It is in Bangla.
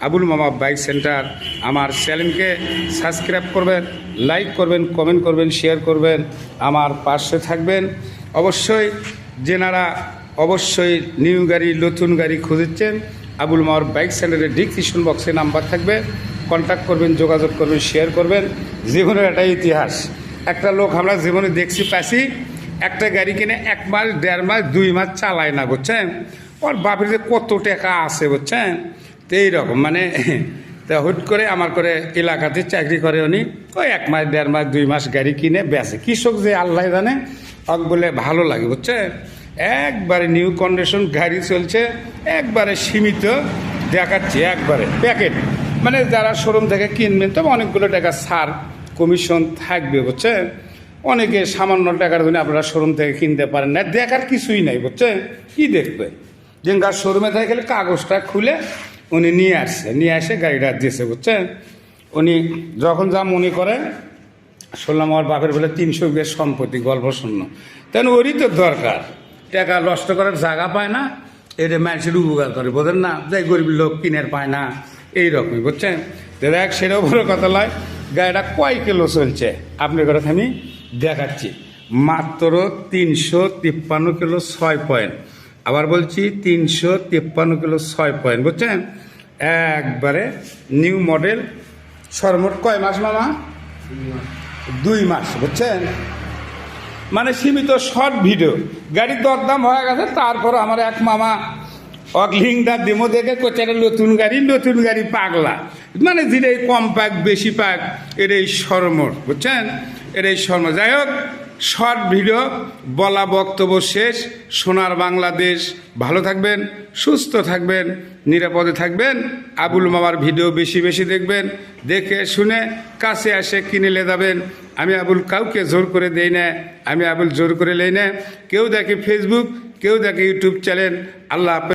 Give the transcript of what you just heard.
আবুল মামা বাইক সেন্টার। আমার চ্যানেলকে সাবস্ক্রাইব করবেন, লাইক করবেন, কমেন্ট করবেন, শেয়ার করবেন। আমার পাশে থাকবেন। অবশ্যই যেনারা অবশ্যই নিউ গাড়ি, নতুন গাড়ি খুঁজেছেন, আবুল মামার বাইক সেন্টারের ডিসক্রিপশন বক্সে নাম্বার থাকবে। কন্ট্যাক্ট করবেন, যোগাযোগ করবেন, শেয়ার করবেন। জীবনের একটা ইতিহাস। একটা লোক আমরা জীবনে দেখছি, পাইছি, একটা গাড়ি কিনে এক মাস, দেড় মাস, দুই মাস চালায় না, বুঝছেন? ওর বাপের যে কত টাকা আছে, বুঝছেন? তো এইরকম মানে তা হুট করে আমার করে এলাকাতে চাকরি করে উনি। ওই এক মাস, দেড় মাস, দুই মাস গাড়ি কিনে বেচে। কৃষক যে আল্লাহ জানে, অক বলে ভালো লাগে বুঝছেন একবারে নিউ কন্ডিশন গাড়ি চলছে, একবারে সীমিত, দেখাচ্ছে একবারে প্যাকেট মানে যারা শোরুম থেকে কিনবেন, তবে অনেকগুলো টাকা ছাড় কমিশন থাকবে বুঝছেন অনেকে সামান্য টাকার জন্য আপনারা শোরুম থেকে কিনতে পারেন না, দেখার কিছুই নাই বুঝছেন কি দেখবে? যেঙ্গার শোরুমে থাকে গেলে কাগজটা খুলে উনি নিয়ে আসছে। নিয়ে এসে গাড়িটা দিয়েছে, বুঝছেন? উনি যখন যা মনে করে, শুনলাম আমার বাপের বলে তিনশো বেশ সম্পত্তি, গল্প শুনল। তেন ওরই তো দরকার। টাকা নষ্ট করার জায়গা পায় না, এটা মানুষের উপকার করে, বোঝেন না? যাই গরিব লোক কিনের পায় না এইরকমই বুঝছেন? তো দেখ, সেটাও বড় কথা নয় গাড়িটা কয় কিলো চলছে? আপনার কথা আমি দেখাচ্ছি। মাত্র তিনশো তিপ্পান্ন কিলো ছয় পয়েন্ট। আবার বলছি তিনশো তিপ্পান্ন কিলো ছয় পয়েন্ট বুঝছেন? একবারে নিউ মডেল সর্বমোট কয় মাস মামা? দুই মাস, বুঝছেন? মানে সীমিত শর্ট ভিডিও গাড়ির দরদাম হয়ে গেছে তারপর আমার এক মামা অকলিংটা ডেমো দেখে কোচে একটা নতুন গাড়ি নতুন গাড়ি পাগলা। মানে যেটা এই কম পাক, বেশি পাক এর এই সরমর বুঝছেন? এর এই সরমর যাই হোক শর্ট ভিডিও, বলা বক্তব্য শেষ, সোনার বাংলাদেশ। ভালো থাকবেন, সুস্থ থাকবেন, নিরাপদে থাকবেন। আবুল মামার ভিডিও বেশি বেশি দেখবেন, দেখে শুনে কাছে আসে কিনে লে যাবেন। আমি আবুল কাউকে জোর করে দেই না, আমি আবুল জোর করে লেই না। কেউ দেখে ফেসবুক কেউ দেখে ইউটিউব চ্যানেল আল্লাহ।